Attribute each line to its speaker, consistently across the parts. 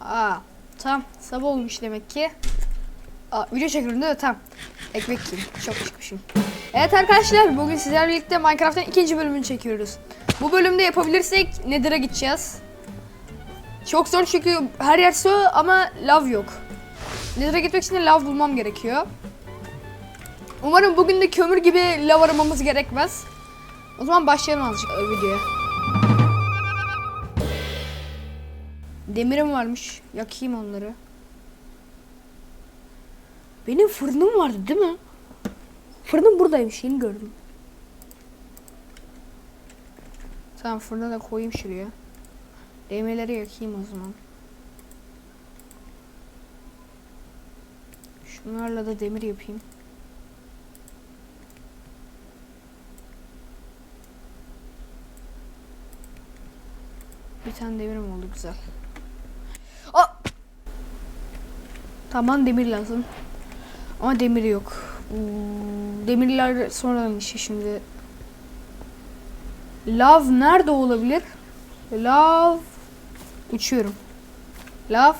Speaker 1: Aa, tamam. Sabah olmuş demek ki. Aa, video çekiyorum değil mi? Tamam. Ekmek yiyeyim. Çok çıkmışım. Evet arkadaşlar bugün sizlerle birlikte Minecraft'ın ikinci bölümünü çekiyoruz. Bu bölümde yapabilirsek Nether'a gideceğiz. Çok zor çünkü her yer su ama lav yok. Nether'a gitmek için de lav bulmam gerekiyor. Umarım bugün de kömür gibi lav aramamız gerekmez. O zaman başlayalım azıcık videoya. Demirim varmış. Yakayım onları. Benim fırınım vardı değil mi? Fırınım buradaymış. Yeni gördüm. Tamam fırına da koyayım şuraya. Demirleri yakayım o zaman. Şunlarla da demir yapayım. Bir tane demirim oldu güzel. Aa! Tamam demir lazım. Ama demir yok. Hmm, Demirler sonradan işi şimdi. Lav nerede olabilir? Lav uçuyorum. Lav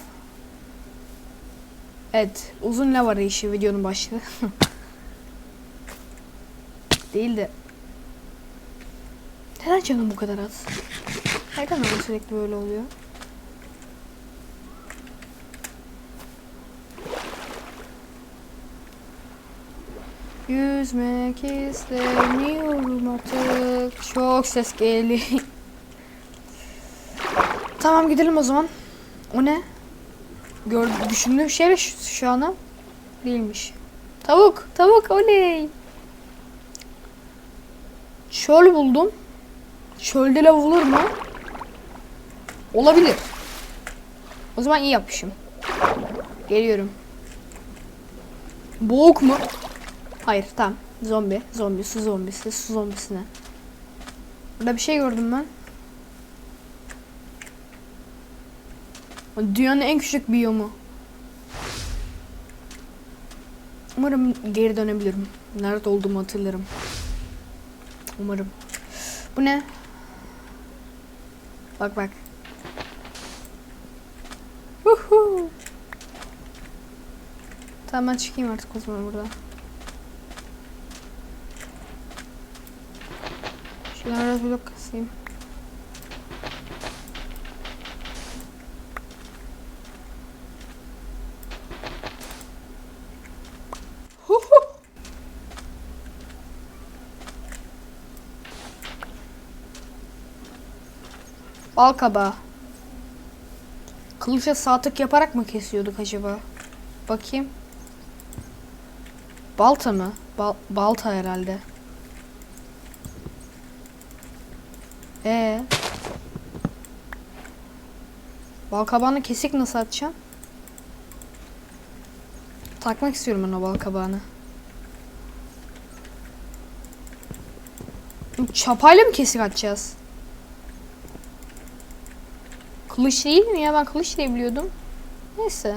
Speaker 1: Evet, uzun lav arayışı videonun başlığı. Değil de. Neden canım bu kadar az? Neden ama sürekli böyle oluyor? Yüzmek istemiyorum artık. Çok ses geliyor. tamam gidelim o zaman. O ne? Gör, düşündüğüm şey şu, şu ana değilmiş. Tavuk, tavuk oley. Çöl buldum. Çölde lav olur mu? Olabilir. O zaman iyi yapmışım. Geliyorum. Boğuk mu? Hayır tamam. Zombi. Zombi. Su zombisi. Su zombisine. Burada bir şey gördüm ben. Dünyanın en küçük biyomu. Umarım geri dönebilirim. Nerede olduğumu hatırlarım. Umarım. Bu ne? Bak bak. Huhu. Tamam ben çıkayım artık o zaman burada. Şuradan biraz blok kasayım. Bal kabağı. Kılıçla sağ tık yaparak mı kesiyorduk acaba? Bakayım. Balta mı? Bal balta herhalde. Ee. Bal kabağını kesik nasıl atacağım? Takmak istiyorum ben o bal kabağını. Çapayla mı kesik atacağız? Kılıç değil mi ya? Ben kılıç diye biliyordum. Neyse.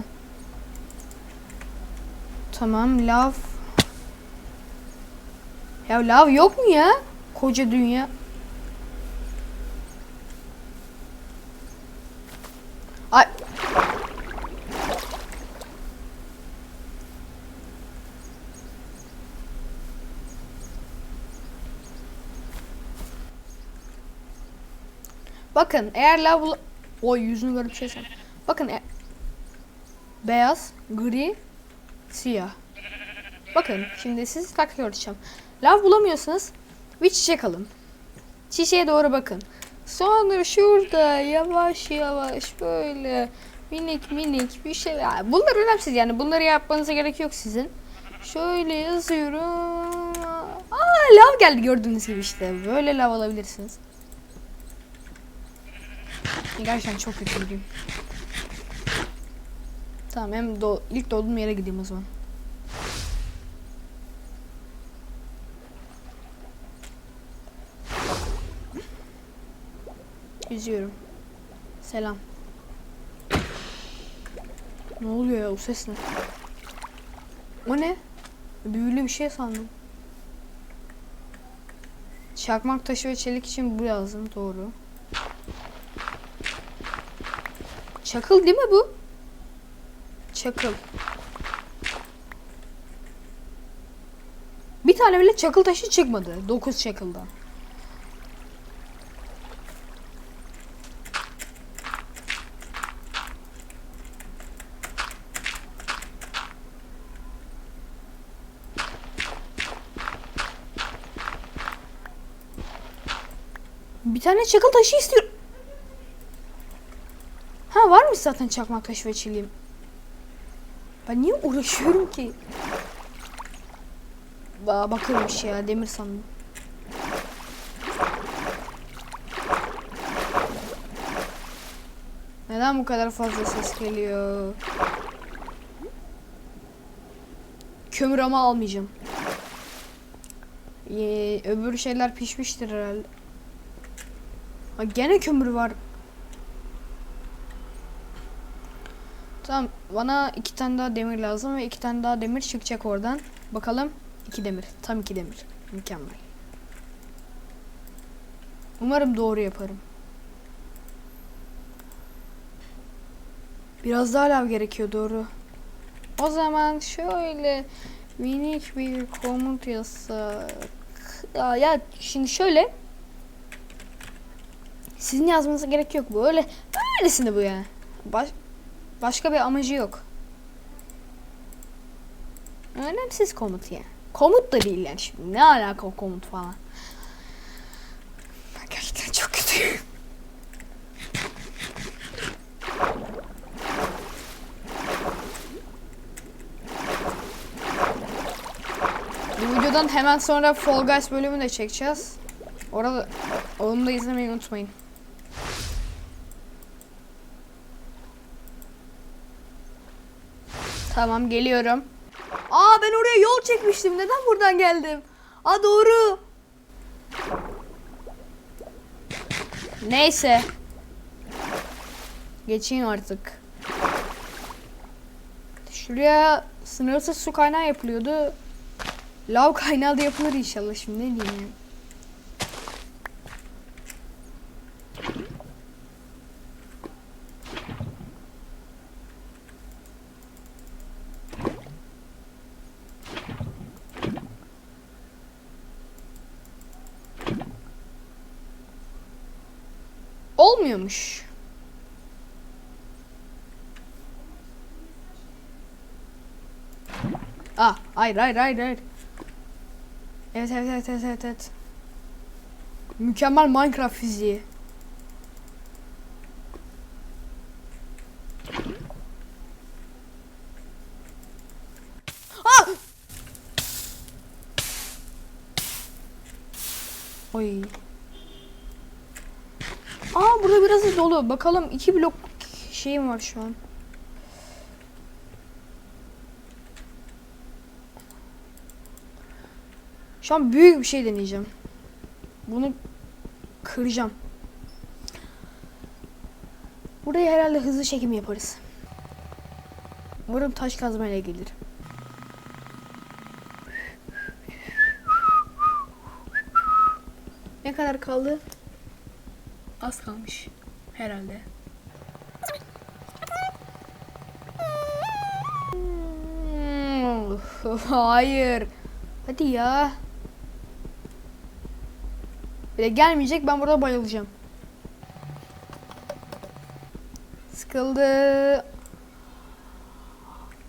Speaker 1: Tamam lav. Ya lav yok mu ya? Koca dünya. Ay. Bakın eğer bula- Oy yüzünü görüp şey. Bakın e- beyaz, gri, siyah. Bakın şimdi siz taktik öğreteceğim. Lav bulamıyorsanız bir çiçek alın. Çiçeğe doğru bakın. Sonra şurada yavaş yavaş böyle minik minik bir şey. Bunlar önemsiz yani bunları yapmanıza gerek yok sizin. Şöyle yazıyorum. Aa lav geldi gördüğünüz gibi işte. Böyle lav alabilirsiniz. Gerçekten çok kötüydüm. Tamam hem do ilk doğduğum yere gideyim o zaman. Yüzüyorum. Selam. Ne oluyor ya o ses ne? O ne? Büyülü bir şey sandım. Çakmak taşı ve çelik için bu lazım doğru. Çakıl değil mi bu? Çakıl. Bir tane bile çakıl taşı çıkmadı. 9 çakıldan. Bir tane çakıl taşı istiyorum. Ha varmış zaten çakmak taşı ve çilim. Ben niye uğraşıyorum ki? Ba bakıyormuş ya demir sandım. Neden bu kadar fazla ses geliyor? Kömür ama almayacağım. Ee, öbür şeyler pişmiştir herhalde. Ha, gene kömür var. Tamam bana iki tane daha demir lazım ve iki tane daha demir çıkacak oradan. Bakalım. iki demir. Tam iki demir. Mükemmel. Umarım doğru yaparım. Biraz daha lav gerekiyor doğru. O zaman şöyle minik bir komut yazsak. Ya, ya şimdi şöyle sizin yazmanıza gerek yok bu. Öyle öylesine bu yani. Baş, başka bir amacı yok. Önemsiz komut yani. Komut da değil yani şimdi. Ne alaka o komut falan. Ben gerçekten çok kötüyüm. Bu videodan hemen sonra Fall Guys bölümünü de çekeceğiz. Orada onu da izlemeyi unutmayın. Tamam geliyorum. Aa ben oraya yol çekmiştim. Neden buradan geldim? Aa doğru. Neyse. Geçeyim artık. Şuraya sınırsız su kaynağı yapılıyordu. Lav kaynağı da yapılır inşallah şimdi ne diyeyim yani. Olmuyormuş. Ah, hayır hayır hayır hayır. Evet evet evet evet evet. evet. Mükemmel Minecraft fiziği. Ah! Oy. Aa burada biraz dolu. Bakalım iki blok şeyim var şu an. Şu an büyük bir şey deneyeceğim. Bunu kıracağım. Buraya herhalde hızlı çekim yaparız. Umarım taş kazmayla gelir. Ne kadar kaldı? Az kalmış. Herhalde. Hmm, Hayır. Hadi ya. Bir de gelmeyecek ben burada bayılacağım. Sıkıldı.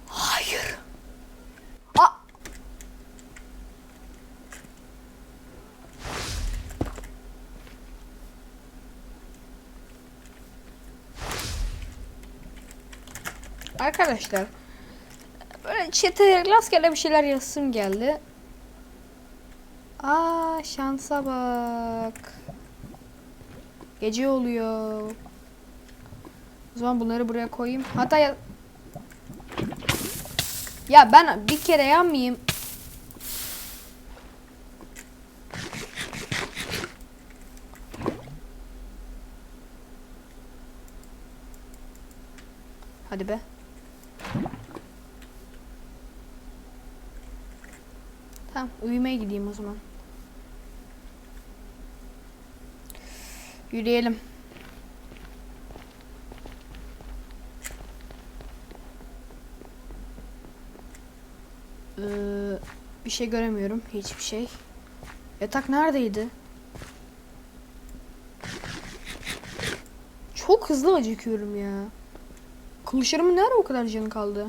Speaker 1: Hayır. Aa. Arkadaşlar böyle çete rastgele bir şeyler yazsım geldi. Aa şansa bak. Gece oluyor. O zaman bunları buraya koyayım. Hatta ya... Ya ben bir kere yanmayayım. Hadi be. Tamam uyumaya gideyim o zaman. Yürüyelim. Ee, bir şey göremiyorum. Hiçbir şey. Yatak neredeydi? Çok hızlı acıkıyorum ya. Kılıçlarımın nerede o kadar canı kaldı?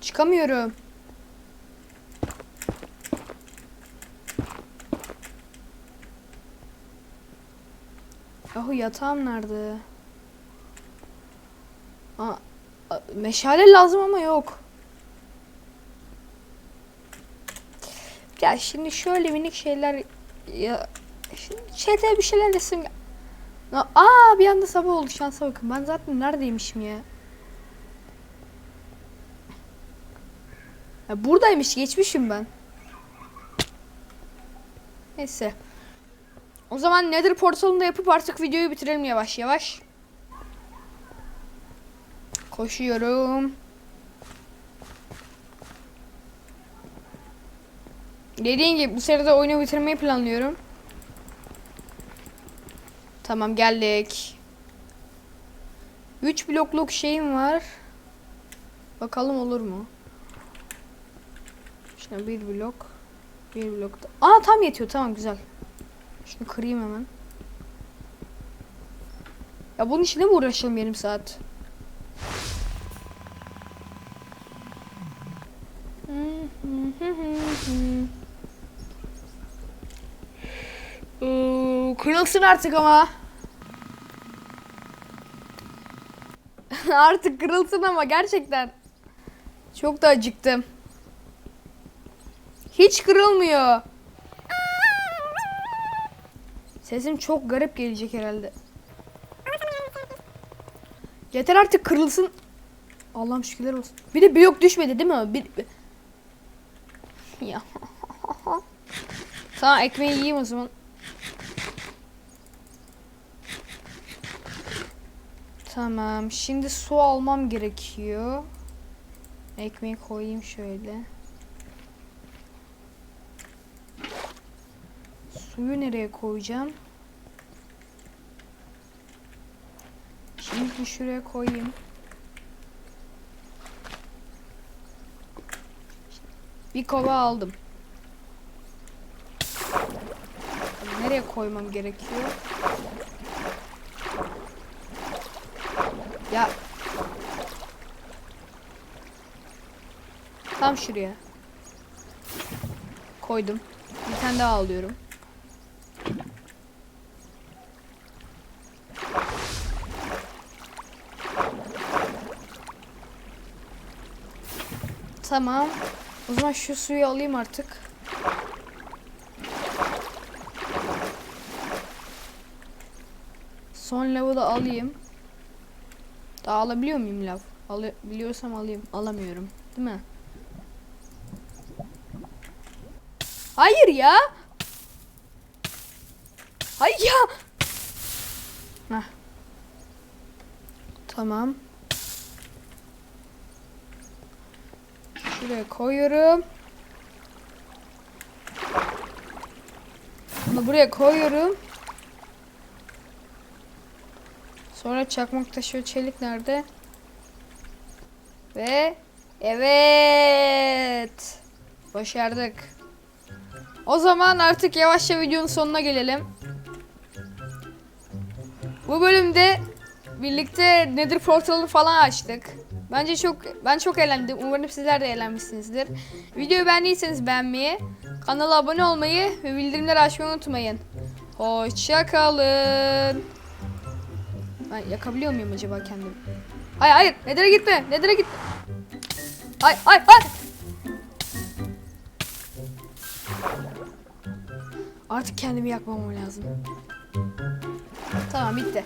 Speaker 1: Çıkamıyorum. Yahu yatağım nerede? Aa, meşale lazım ama yok. Ya şimdi şöyle minik şeyler ya şimdi çete bir şeyler resim Aa bir anda sabah oldu şansa bakın. Ben zaten neredeymişim ya? ya buradaymış geçmişim ben. Neyse. O zaman Nether portalını da yapıp artık videoyu bitirelim yavaş yavaş. Koşuyorum. Dediğim gibi bu sırada oyunu bitirmeyi planlıyorum. Tamam geldik. 3 blokluk şeyim var. Bakalım olur mu? Şuna bir blok. Bir blok da. Aa tam yetiyor tamam güzel. Şunu kırayım hemen. Ya bunun için de mi uğraşalım yarım saat? Kırılsın artık ama. artık kırılsın ama gerçekten. Çok da acıktım. Hiç kırılmıyor. Sesim çok garip gelecek herhalde. Yeter artık kırılsın. Allah'ım şükürler olsun. Bir de blok düşmedi değil mi? Bir... Ya. tamam ekmeği yiyeyim o zaman. Tamam. Şimdi su almam gerekiyor. Ekmeği koyayım şöyle. Suyu nereye koyacağım? Şimdi şuraya koyayım. Bir kova aldım. Nereye koymam gerekiyor? Ya. Tam şuraya. Koydum. Bir tane daha alıyorum. Tamam. O zaman şu suyu alayım artık. Son lavı da alayım. Daha alabiliyor muyum lav? Alabiliyorsam alayım. Alamıyorum. Değil mi? Hayır ya. Hayır ya. Heh. Tamam. Şuraya koyuyorum. Bunu buraya koyuyorum. Sonra çakmak taşı ve çelik nerede? Ve evet. Başardık. O zaman artık yavaşça videonun sonuna gelelim. Bu bölümde birlikte Nether portalını falan açtık. Bence çok ben çok eğlendim. Umarım sizler de eğlenmişsinizdir. Videoyu beğendiyseniz beğenmeyi, kanala abone olmayı ve bildirimleri açmayı unutmayın. Hoşça kalın. Ben yakabiliyor muyum acaba kendimi? Hayır hayır. Nether'e gitme. Nether'e gitme. Ay ay ay. Artık kendimi yakmam lazım. Tamam bitti.